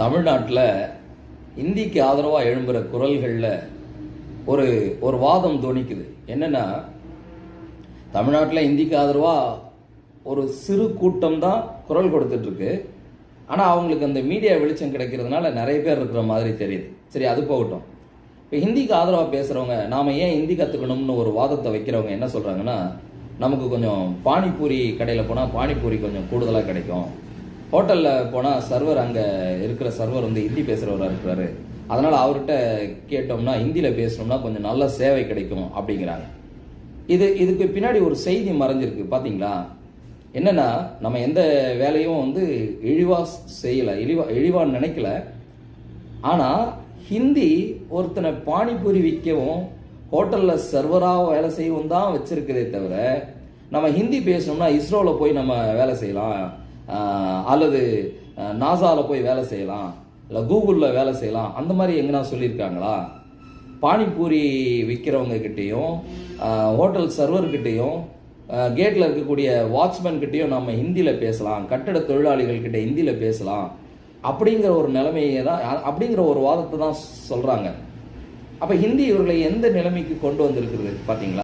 தமிழ்நாட்டில் இந்திக்கு ஆதரவாக எழும்புகிற குரல்களில் ஒரு ஒரு வாதம் துணிக்குது என்னென்னா தமிழ்நாட்டில் இந்திக்கு ஆதரவாக ஒரு சிறு கூட்டம் தான் குரல் கொடுத்துட்ருக்கு. ஆனால் அவங்களுக்கு அந்த மீடியா வெளிச்சம் கிடைக்கிறதுனால நிறைய பேர் இருக்கிற மாதிரி தெரியுது. சரி அது போகட்டும். இப்போ ஹிந்திக்கு ஆதரவாக பேசுகிறவங்க நாம் ஏன் ஹிந்தி கற்றுக்கணும்னு ஒரு வாதத்தை வைக்கிறவங்க என்ன சொல்கிறாங்கன்னா நமக்கு கொஞ்சம் பானிபூரி கடையில் போனால் பானிபூரி கொஞ்சம் கூடுதலாக கிடைக்கும். ஹோட்டலில் போனால் சர்வர் அங்கே இருக்கிற சர்வர் வந்து ஹிந்தி பேசுகிறவராக இருக்கிறாரு அதனால் அவர்கிட்ட கேட்டோம்னா ஹிந்தியில் பேசணும்னா கொஞ்சம் நல்ல சேவை கிடைக்கும் அப்படிங்கிறாங்க. இது இதுக்கு பின்னாடி ஒரு செய்தி மறைஞ்சிருக்கு பார்த்தீங்களா என்னென்னா நம்ம எந்த வேலையும் வந்து இழிவாக செய்யலை இழிவா இழிவா நினைக்கல. ஆனால் ஹிந்தி ஒருத்தனை பானிபூரி விற்கவும் ஹோட்டலில் சர்வராக வேலை செய்யவும் தான் வச்சுருக்கதே தவிர நம்ம ஹிந்தி பேசணும்னா இஸ்ரோவில் போய் நம்ம வேலை செய்யலாம். அல்லது நாசாவில் போய் வேலை செய்யலாம் இல்லை கூகுளில் வேலை செய்யலாம் அந்த மாதிரி எங்கன்னா சொல்லியிருக்காங்களா? பானிபூரி விற்கிறவங்க கிட்டேயும் ஹோட்டல் சர்வர்கிட்டையும் கேட்டில் இருக்கக்கூடிய வாட்ச்மேன் கிட்டேயும் நம்ம ஹிந்தியில் பேசலாம் கட்டட தொழிலாளிகள்கிட்ட ஹிந்தியில் பேசலாம் அப்படிங்கிற ஒரு நிலைமையை தான் அப்படிங்கிற ஒரு வாதத்தை தான் சொல்கிறாங்க அப்போ ஹிந்தி இவர்களை எந்த நிலைமைக்கு கொண்டு வந்திருக்கிறது பார்த்தீங்களா